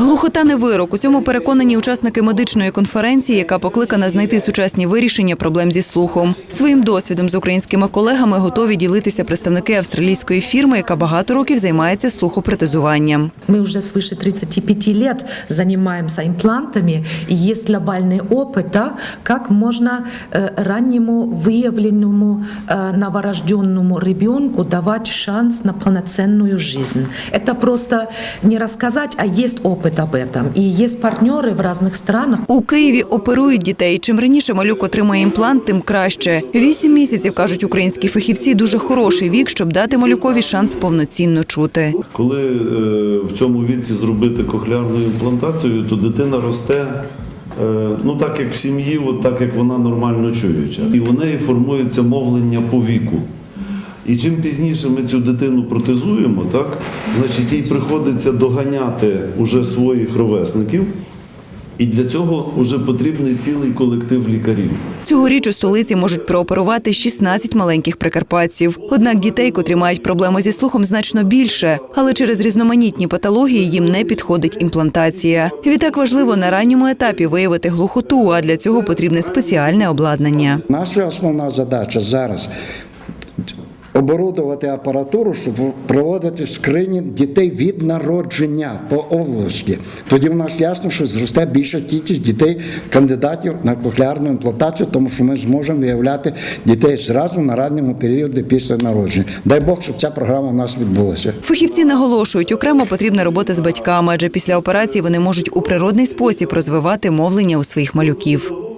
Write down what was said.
Глухота не вирок. У цьому переконані учасники медичної конференції, яка покликана знайти сучасні вирішення проблем зі слухом. Своїм досвідом з українськими колегами готові ділитися представники австралійської фірми, яка багато років займається слухопротезуванням. Мы уже свыше 35 лет занимаемся имплантами, и есть глобальный опыт, да, как можно э, раннему выявленному э, новорожденному ребенку давать шанс на полноценную жизнь. Это просто не рассказать, а есть опыт об этом. И есть партнеры в разных странах, У Києві оперують дітей. Чим раніше малюк отримає імплант, тим краще. Вісім місяців кажуть українські фахівці. Дуже хороший вік, щоб дати малюкові шанс повноцінно чути. Коли е, в цьому віці зробити кохлеарну імплантацію, то дитина росте. е, Ну, так як в сім'ї, от так як вона нормально чуюча. І у неї формується мовлення по віку. І чим пізніше ми цю дитину протезуємо, так, значить їй приходиться доганяти уже своїх ровесників. І для цього вже потрібний цілий колектив лікарів. Цьогоріч у столиці можуть прооперувати 16 маленьких прикарпатців. Однак дітей, котрі мають проблеми зі слухом, значно більше, але через різноманітні патології їм не підходить імплантація. Відтак важливо на ранньому етапі виявити глухоту, а для цього потрібне спеціальне обладнання. Наша основна задача зараз оборудувати апаратуру, щоб проводити скринінг дітей від народження по області. Тоді в нас ясно, що зросте більша кількість дітей, кандидатів на кохлеарну імплантацію, тому що ми зможемо виявляти дітей зразу на ранньому періоді після народження. Дай Бог, щоб ця програма у нас відбулася. Фахівці наголошують, окремо потрібна робота з батьками, адже після операції вони можуть у природний спосіб розвивати мовлення у своїх малюків.